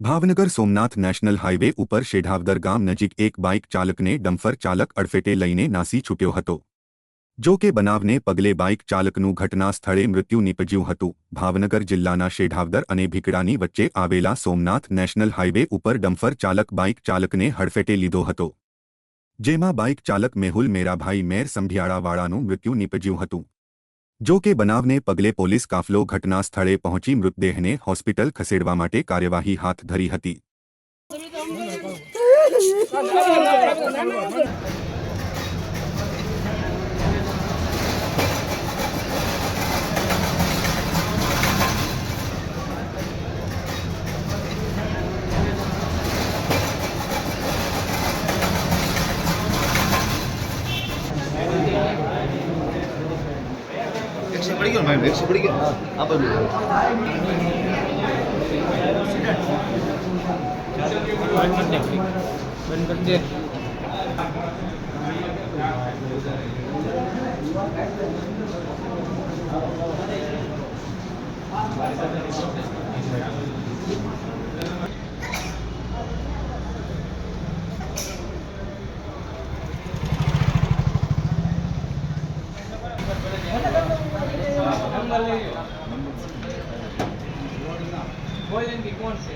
Bhavnagar Somnath national highway ઉપર શેઢાવદર ગામ નજીક એક બાઇક ચાલકને ડમ્ફર ચાલક અડફેટે લઈને નાસી છૂટ્યો હતો. જો કે બનાવને પગલે બાઇક ચાલકનું ઘટના સ્થળે મૃત્યુ નીપજ્યું હતું. ભાવનગર જિલ્લાના શેઢાવદર અને ભીકડાની વચ્ચે આવેલા સોમનાથ નેશનલ હાઇવે ઉપર ડમ્ફર ચાલક બાઇક ચાલકને હડફેટે લીધો હતો. જેમાં બાઇક ચાલક મેહુલ મેરાભાઈ મેર સંભિયાળાવાળાનું મૃત્યુ નીપજ્યું હતું. જો કે બનાવને પગલે પોલીસ કાફલો ઘટના સ્થળે પહોંચી મૃતદેહને હોસ્પિટલ ખસેડવા માટે કાર્યવાહી હાથ ધરી હતી. એકસો પડી ગયો ને ભાઈ? એકસો પડી ગયો આ બધું બંધ કરી દે કોણ છે